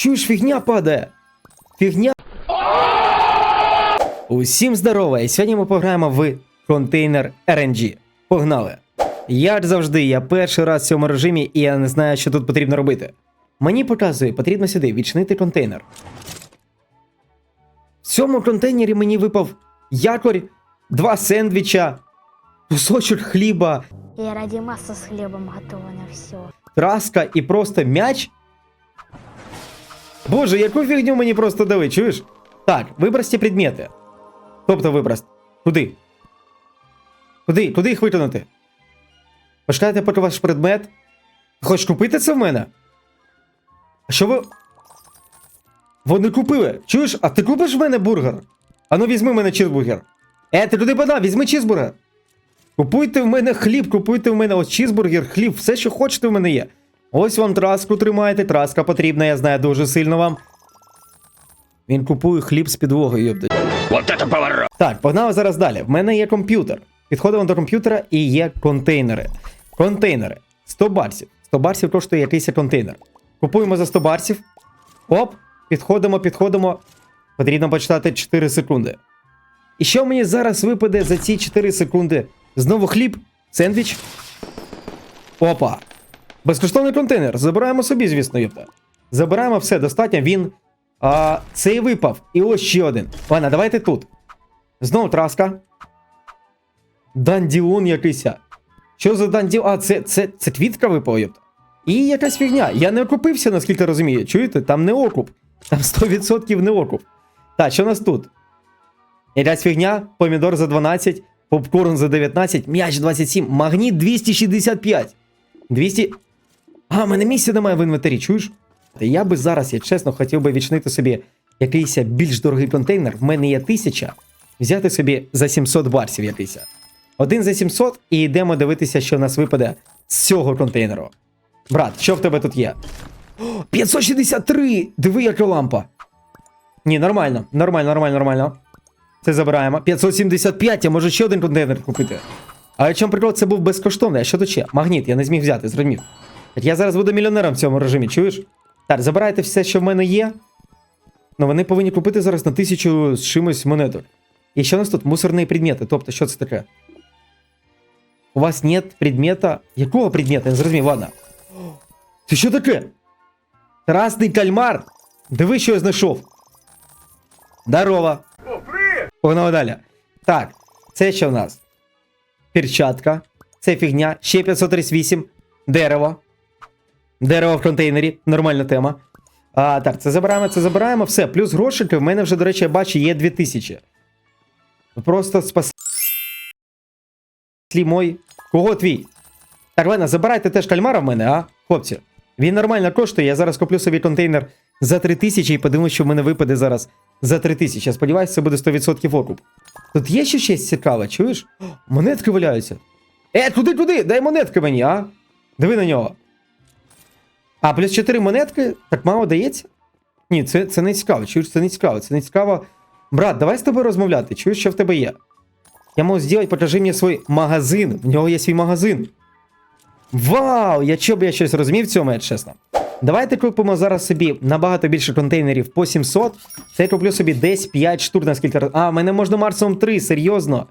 Чуєш, фігня падає. Фігня. Усім здорово! І сьогодні ми пограємо в контейнер RNG. Погнали! Як завжди, я перший раз в цьому режимі і я не знаю, що тут потрібно робити. Мені показує, потрібно сюди відчинити контейнер. В цьому контейнері мені випав якорь, два сендвіча, кусочок хліба, И ради масса с хлебом готова на все. краска і просто м'яч. Боже, яку фігню мені просто дали, чуєш? Так, вибросьте предмети. Тобто виброс. Куди? Куди? Куди їх виконати? Почекайте, поки ваш предмет. Хочеш купити це в мене? А що ви. Вони купили. Чуєш? А ти купиш в мене бургер? Ану, візьми в мене чізбургер. Е, ти туди подав, візьми чізбургер. Купуйте в мене хліб, купуйте в мене ось чізбургер, хліб, все, що хочете, в мене є. Ось вам траску тримайте, траска потрібна, я знаю дуже сильно вам. Він купує хліб з підлогою, йопта. Вот это поворот! Так, погнали зараз далі. В мене є комп'ютер. Підходимо до комп'ютера і є контейнери. Контейнери. 100 барсів. 100 барсів коштує якийсь контейнер. Купуємо за 100 барсів. Оп, підходимо, підходимо. Потрібно почитати 4 секунди. І що мені зараз випаде за ці 4 секунди? Знову хліб, сендвіч. Опа. Безкоштовний контейнер. Забираємо собі, звісно, єпта. Забираємо все, достатньо. Він. А, цей випав. І ось ще один. Ладно, давайте тут. Знову траска. Дандіон якийсь. Що за дандіон? А, це, це, це квітка випала, єпта. І якась фігня. Я не окупився, наскільки розумію. Чуєте? Там не окуп. Там 100% не окуп. Так, що у нас тут? Якась фігня, помідор за 12, попкорн за 19, м'яч 27, магніт 265. 200. А, в мене місця немає в інвентарі, чуєш? Я би зараз, я чесно, хотів би відчинити собі якийсь більш дорогий контейнер. В мене є 1000, взяти собі за 700 барсів якийсь. Один за 700 і йдемо дивитися, що в нас випаде з цього контейнеру. Брат, що в тебе тут є? О, 563! Диви, яка лампа. Ні, нормально, нормально, нормально, нормально. Це забираємо. 575, я можу ще один контейнер купити. Але чому прикол, це був безкоштовний, а що тут ще? Магніт, я не зміг взяти, зрозумів. Я зараз буду мільйонером в цьому режимі, чуєш? Так, забирайте все, що в мене є. Ну вони повинні купити зараз на тисячу з чимось монеток. І що у нас тут? Мусорні предмети. Тобто, що це таке? У вас нет предмета. Якого предмета? Я не зрозумів, ладно. Це що таке? Красний кальмар! Диви, що я знайшов. Здорово. Погнали далі. Так, це що в нас? Перчатка. Це фігня. Ще 538. Дерево. Дерево в контейнері. Нормальна тема. А, так, це забираємо, це забираємо. Все, плюс грошики. В мене вже, до речі, я бачу, є 2000. Просто спасли мой. Кого твій? Так, ладно, забирайте теж кальмара в мене, а? Хлопці. Він нормально коштує. Я зараз куплю собі контейнер за 3000 і подивимось, що в мене випаде зараз за 3000. Я сподіваюся, це буде 100% окуп. Тут є ще щось цікаве, чуєш? Монетки валяються. Е, туди, туди, дай монетки мені, а? Диви на нього. А, плюс 4 монетки, так мало дається? Ні, це, це не цікаво, чуєш, це не цікаво, це не цікаво. Брат, давай з тобою розмовляти, чуєш, що в тебе є? Я можу зробити, покажи мені свій магазин. В нього є свій магазин. Вау! Я чого б я щось розумів цьому, я чесно. Давайте купимо зараз собі набагато більше контейнерів по 700. Це я куплю собі десь 5 штук на скільки раз. А, мене можна Марсом 3, серйозно.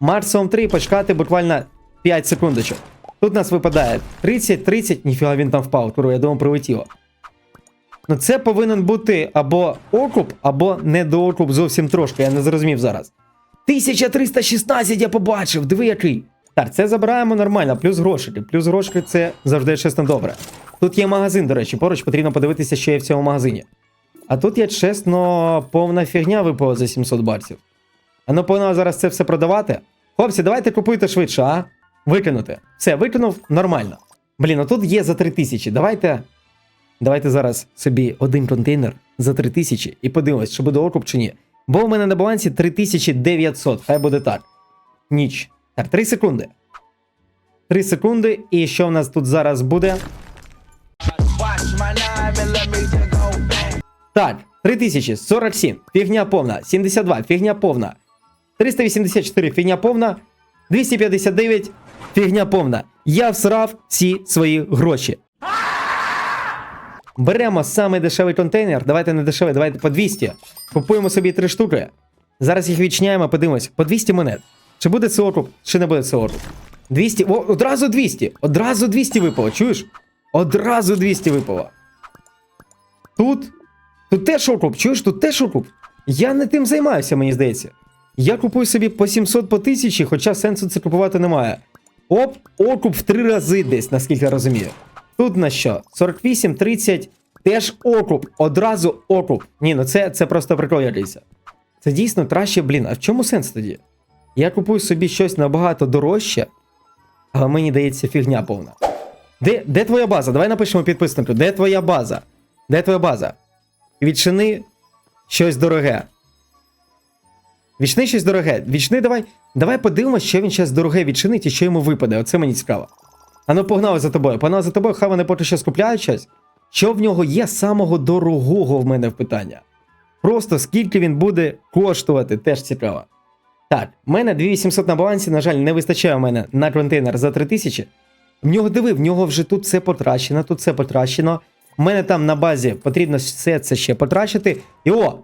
Марсом 3 почекати буквально 5 секундочок. Тут нас випадає 30, 30, ніфіга він там впав, куру, я думав, прилетіло. Ну це повинен бути або окуп, або недоокуп зовсім трошки, я не зрозумів зараз. 1316 я побачив, диви який. Так, це забираємо нормально, плюс грошики. Плюс грошики це завжди чесно добре. Тут є магазин, до речі, поруч потрібно подивитися, що є в цьому магазині. А тут є чесно повна фігня випала за 700 баксів. А ну повинно зараз це все продавати. Хлопці, давайте купуйте швидше, а? Викинути. Все, викинув нормально. Блін, а тут є за 3000. Давайте. Давайте зараз собі один контейнер за 3000 і подивимось, чи буде окуп чи ні. Бо у мене на балансі 3900, хай буде так. Ніч. Так, 3 секунди. 3 секунди. І що в нас тут зараз буде? Так, 3047. Фігня повна. 72. Фігня повна. 384. Фігня повна. 259. Фігня повна. Я всрав всі свої гроші. Беремо самий дешевий контейнер. Давайте не дешевий, давайте по 200. Купуємо собі три штуки. Зараз їх відчиняємо, подивимось. По 200 монет. Чи буде це окуп, чи не буде це окуп. 200. О, одразу 200. Одразу 200 випало, чуєш? Одразу 200 випало. Тут. Тут теж окуп, чуєш? Тут теж окуп. Я не тим займаюся, мені здається. Я купую собі по 700 по 1000, хоча сенсу це купувати немає. Оп, окуп в три рази десь, наскільки я розумію. Тут на що? 48, 30, теж окуп. Одразу окуп. Ні, ну це, це просто прикол якийсь. Це дійсно краще, блін. А в чому сенс тоді? Я купую собі щось набагато дорожче, але мені дається фігня повна. Де, де твоя база? Давай напишемо підписнику. Де твоя база? Де твоя база? Відчини щось дороге. Відчини щось дороге. Відчини, давай. Давай подивимось, що він зараз дороге відчинить і що йому випаде. Оце мені цікаво. А ну погнали за тобою. Погнали за тобою, хай вони поки що скупляють щось. Що в нього є самого дорогого в мене в питання? Просто скільки він буде коштувати, теж цікаво. Так, в мене 2800 на балансі, на жаль, не вистачає в мене на контейнер за 3000. В нього диви, в нього вже тут все потрачено, тут все потрачено. У мене там на базі потрібно все це ще потрачити. І о!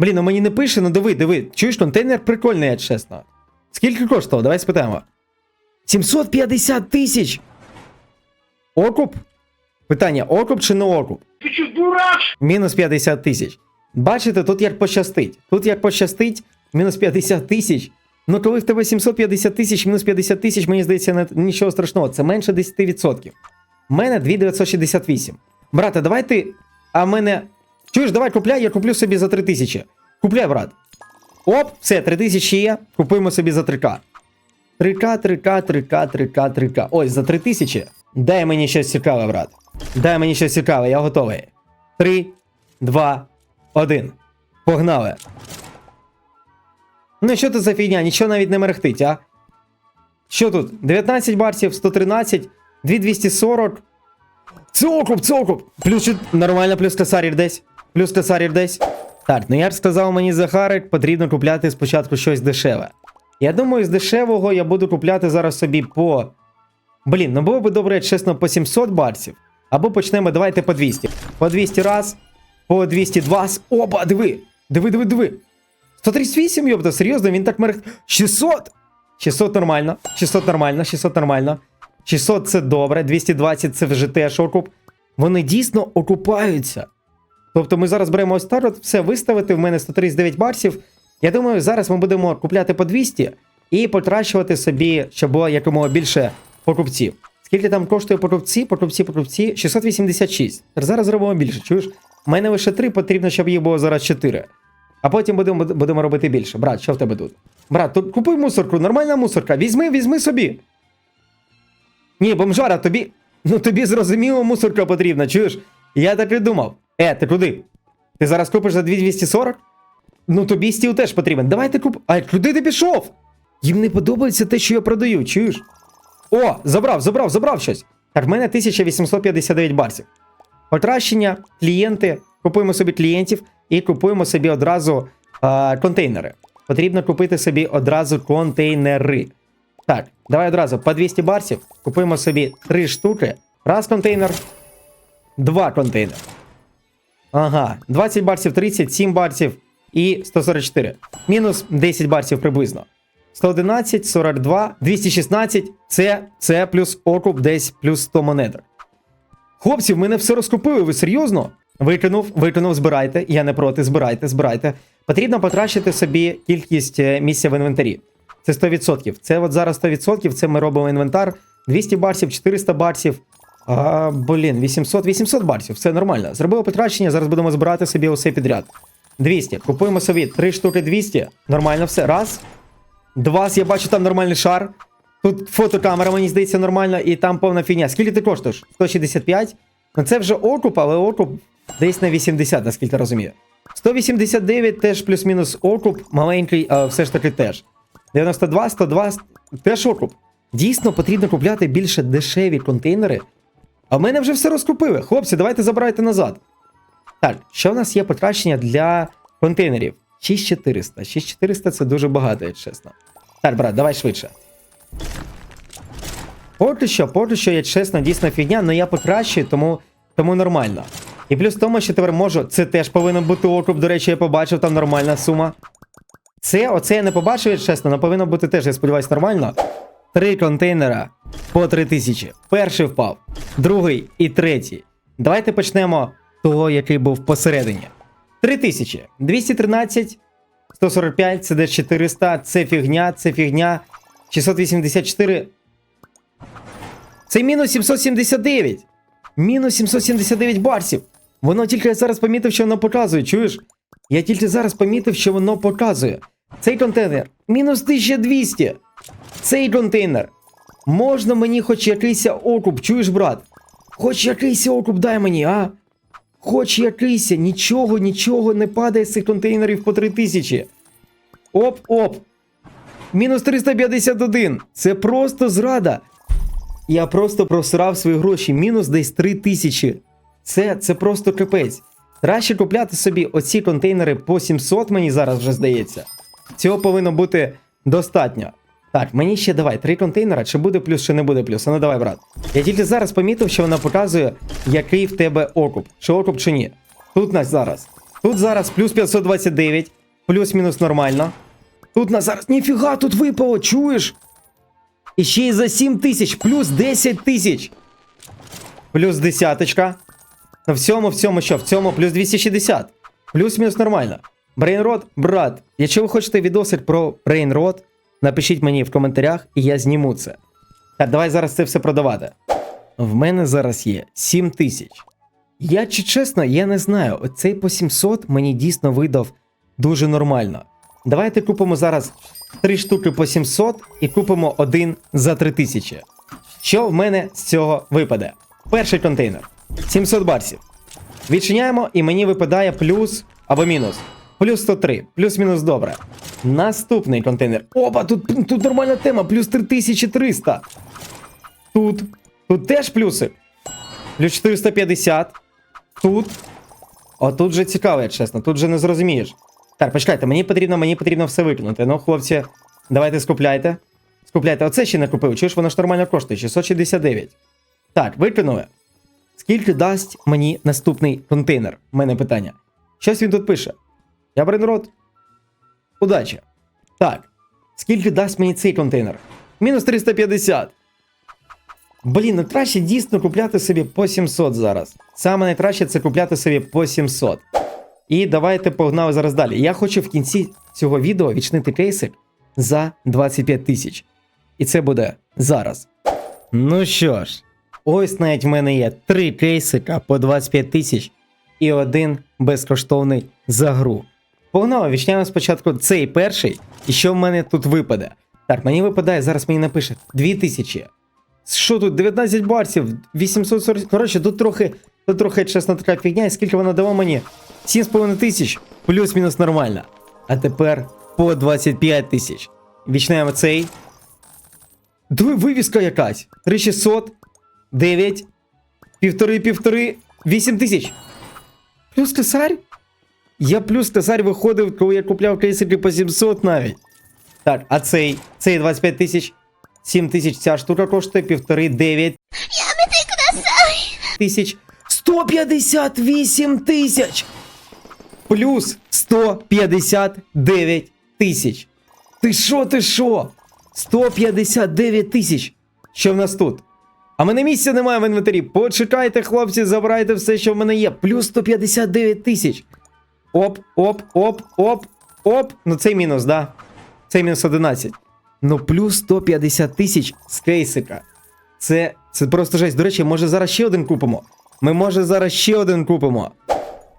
Блін, ну мені не пише, ну диви, диви. Чуєш, контейнер прикольний, я чесно. Скільки коштував? Давай спитаємо. 750 тисяч! Окуп? Питання: окуп чи не окуп? Ты что, дурак? Мінус 50 тисяч. Бачите, тут як пощастить. Тут як пощастить, мінус 50 тисяч. Ну, коли в тебе 750 тисяч, мінус 50 тисяч, мені здається, не, нічого страшного. Це менше 10%. У мене 2968. Брате, давай ти. А в мене. Чуєш, давай купляй, я куплю собі за 3000. Купляй, брат. Оп, все, 3000 є. Купуємо собі за 3К. 3К, 3К, 3К, 3К, 3К. Ось, за 3000. Дай мені щось цікаве, брат. Дай мені щось цікаве, я готовий. 3, 2, 1. Погнали. Ну, що тут за фігня? Нічого навіть не мерехтить, а? Що тут? 19 барсів, 113, 2240. Це окуп, це окуп! Плюс нормально, плюс косарір десь. Плюс косарір десь. Так, ну я ж сказав мені Захарик, потрібно купляти спочатку щось дешеве. Я думаю, з дешевого я буду купляти зараз собі по. Блін, ну було б добре, чесно, по 700 баксів. Або почнемо, давайте по 200. По 200 раз, по 202. с- Опа, диви! Диви, диви, диви. 138, йобта, серйозно, він так мерех. 600! 600 нормально, 600 нормально, 600 нормально. 600 це добре, 220 це вже теж окуп. Вони дійсно окупаються. Тобто ми зараз беремо ось так, все виставити. В мене 139 баксів. Я думаю, зараз ми будемо купляти по 200 і потрачувати собі, щоб було якомога більше покупців. Скільки там коштує покупці, покупці, покупці? 686. Зараз зробимо більше. Чуєш? У мене лише 3, потрібно, щоб їх було зараз 4. А потім будемо, будемо робити більше. Брат, що в тебе тут? Брат, тут купуй мусорку, нормальна мусорка. Візьми, візьми собі. Ні, бомжара, тобі. Ну тобі зрозуміло, мусорка потрібна, чуєш? Я так і думав. Е, ти куди? Ти зараз купиш за 2240? Ну тобі стіл теж потрібен. Давай ти куп. А куди ти пішов? Їм не подобається те, що я продаю, чуєш? О, забрав, забрав, забрав щось. Так, в мене 1859 барсів. Покращення, клієнти. Купуємо собі клієнтів і купуємо собі одразу а, контейнери. Потрібно купити собі одразу контейнери. Так, давай одразу по 200 барсів. Купуємо собі 3 штуки. Раз контейнер, два контейнери. Ага, 20 барсів, 30, 7 барсів і 144. Мінус 10 барсів приблизно. 111, 42, 216. Це, це плюс окуп десь плюс 100 монеток. Хлопці, в мене все розкупили, ви серйозно? Викинув, викинув, збирайте. Я не проти, збирайте, збирайте. Потрібно покращити собі кількість е, місця в інвентарі. Це 100%. Це от зараз 100%, це ми робимо інвентар. 200 барсів, 400 барсів. А, блін, 800, 800 барсів, все нормально. Зробили покращення, зараз будемо збирати собі усе підряд. 200. Купуємо собі 3 штуки 200. Нормально все. Раз. Два, я бачу там нормальний шар. Тут фотокамера, мені здається, нормальна, і там повна фігня. Скільки ти коштуєш? 165. Ну це вже окуп, але окуп десь на 80, наскільки розумію. 189 теж плюс-мінус окуп, маленький, а все ж таки теж. 92, 102, теж окуп. Дійсно потрібно купляти більше дешеві контейнери. А в мене вже все розкупили. Хлопці, давайте забирайте назад. Так, що в нас є покращення для контейнерів? 6400. 6400 це дуже багато, якщо чесно. Так, брат, давай швидше. Поки що, поки що, я чесно, дійсно фігня, але я покращую, тому Тому нормально. І плюс в тому, що тепер можу. Це теж повинен бути окруп. До речі, я побачив, там нормальна сума. Це, оце я не побачив, чесно, але повинно бути теж, я сподіваюся, нормально. Три контейнера по 3000. Перший впав, другий і третій. Давайте почнемо того, який був посередині. 3000. 213, 145, це десь 400, це фігня, це фігня. 684. Це мінус 779. Мінус 779 барсів. Воно тільки я зараз помітив, що воно показує, чуєш? Я тільки зараз помітив, що воно показує. Цей контейнер мінус 1200. Цей контейнер. Можна мені хоч якийсь окуп, чуєш, брат? Хоч якийсь окуп дай мені, а? Хоч якийсь, нічого, нічого не падає з цих контейнерів по 3000. Оп-оп. Мінус 351. Це просто зрада. Я просто просрав свої гроші. Мінус десь 3000. Це, це просто капець. Краще купляти собі оці контейнери по 700, мені зараз вже здається. Цього повинно бути достатньо. Так, мені ще давай три контейнера, чи буде плюс, чи не буде плюс. Ну давай, брат. Я тільки зараз помітив, що вона показує, який в тебе окуп. Чи окуп, чи ні. Тут нас зараз. Тут зараз плюс 529, плюс-мінус нормально. Тут нас зараз. Ніфіга, тут випало, чуєш? І ще й за 7 тисяч, плюс 10 тисяч. Плюс десяточка. В цьому, в цьому що? В цьому плюс 260. Плюс-мінус нормально. Брейнрод, брат, якщо ви хочете відосик про Брейнрод, напишіть мені в коментарях, і я зніму це. Так, давай зараз це все продавати. В мене зараз є 7 тисяч. Я чи чесно, я не знаю. Оцей по 700 мені дійсно видав дуже нормально. Давайте купимо зараз 3 штуки по 700 і купимо один за 3000. Що в мене з цього випаде? Перший контейнер 700 барсів. Відчиняємо, і мені випадає плюс або мінус. Плюс 103, плюс-мінус добре. Наступний контейнер. Опа, тут, тут нормальна тема, плюс 3300. Тут. Тут теж плюси. Плюс 450. Тут. О, тут же цікаво, чесно, тут же не зрозумієш. Так, почекайте, мені потрібно, мені потрібно все викинути. Ну, хлопці, давайте скупляйте. Скупляйте. Оце ще не купив. Чуєш, воно ж нормально коштує? 669. Так, викинули. Скільки дасть мені наступний контейнер? У мене питання. Щось він тут пише. Я брейнрод. Удачі. Так. Скільки дасть мені цей контейнер? Мінус 350. Блін, ну краще дійсно купляти собі по 700 зараз. Саме найкраще це купляти собі по 700. І давайте погнали зараз далі. Я хочу в кінці цього відео відчинити кейсик за 25 тисяч. І це буде зараз. Ну що ж, ось навіть в мене є три кейсика по 25 тисяч і один безкоштовний за гру. Погнали, відчиняємо спочатку цей перший, і що в мене тут випаде. Так, мені випадає, зараз мені напише 2000. Що тут? 19 барсів, 840. Коротше, тут трохи, тут трохи, чесно, така фігня, і скільки вона дала мені? 7,5 тисяч, плюс-мінус нормально. А тепер по 25 тисяч. Відчинаємо цей. Диви, вивіска якась. 3600, 9, півтори, півтори, 8 тисяч. Плюс косарь? Я плюс косарь виходив, коли я купляв кейсики по 700 навіть. Так, а цей, цей 25 тисяч, 7 тисяч ця штука коштує, півтори, 9 тисяч, 158 тисяч! Плюс 159 тисяч. Ти що, ти що? 159 тисяч. Що в нас тут? А мене місця немає в інвентарі. Почекайте, хлопці, забирайте все, що в мене є. Плюс 159 тисяч. Оп, оп, оп, оп, оп. Ну цей мінус, да? Цей мінус 11. Ну плюс 150 тисяч з кейсика. Це, це просто жесть. До речі, може зараз ще один купимо. Ми може зараз ще один купимо.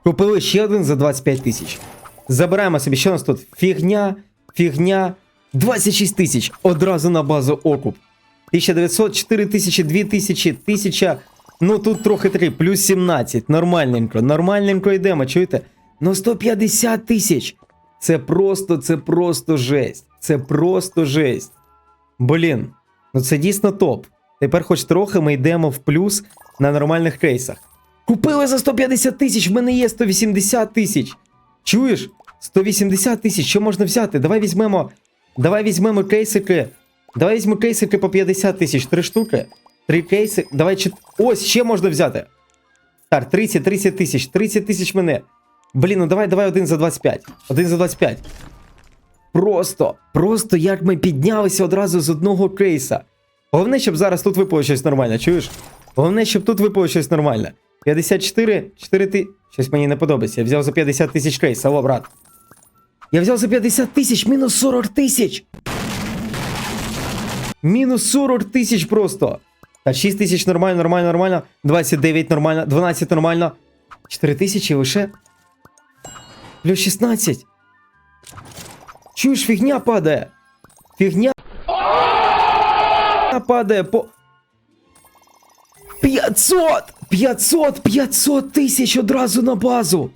Купили ще один за 25 тисяч. Забираємо собі, що у нас тут? Фігня, фігня. 26 тисяч. Одразу на базу окуп. 1900, 4 тисячі, 2 тисячі, 1000. Ну тут трохи 3, плюс 17. Нормальненько, нормальненько йдемо, чуєте? Ну 150 тисяч. Це просто, це просто жесть. Це просто жесть. Блін, ну це дійсно топ. Тепер хоч трохи ми йдемо в плюс на нормальних кейсах. Купили за 150 тисяч, в мене є 180 тисяч. Чуєш? 180 тисяч, що можна взяти? Давай візьмемо. Давай візьмемо кейсики. Давай візьмемо кейсики по 50 тисяч, три штуки. Три кейси. Давай чет... Ось, ще можна взяти. Так, 30, 30 тисяч, 30 тисяч мене. Блін, ну давай, давай один за 25. Один за 25. Просто, просто як ми піднялися одразу з одного кейса. Головне, щоб зараз тут випало щось нормальне, чуєш? Головне, щоб тут випало щось нормальне. 54, 4 ти. Щось мені не подобається. Я взяв за 50 тисяч кейс, алло, брат. Я взяв за 50 тисяч, мінус 40 тисяч. Мінус 40 тисяч просто. Та 6 тисяч нормально, нормально, нормально. 29 нормально, 12 нормально. 4 тисячі лише. Плюс 16. Чуєш, фігня падає. Фігня падає по. 500! 500! 500 тисяч одразу на базу!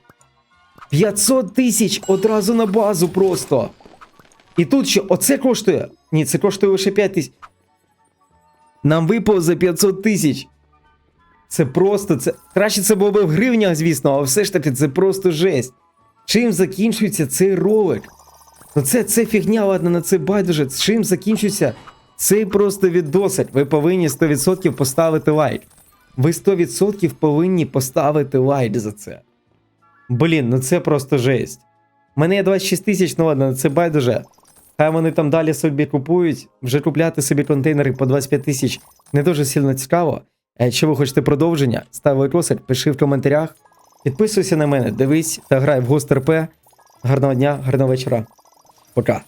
500 тисяч одразу на базу просто. І тут ще оце коштує. Ні, це коштує лише 5 тисяч. Нам випало за 500 тисяч. Це просто це. Краще це було б в гривнях, звісно, але все ж таки це просто жесть. Чим закінчується цей ролик? Ну це, це фігня, ладно, на це байдуже. Чим закінчується цей просто відосик? Ви повинні 100% поставити лайк. Ви 100% повинні поставити лайк за це. Блін, ну це просто жесть. У мене є 26 тисяч, ну ладно, на це байдуже. Хай вони там далі собі купують. Вже купляти собі контейнери по 25 тисяч не дуже сильно цікаво. Якщо ви хочете продовження, став лайкосик, пиши в коментарях. Підписуйся на мене, дивись та грай в Гост РП. Гарного дня, гарного вечора. Пока.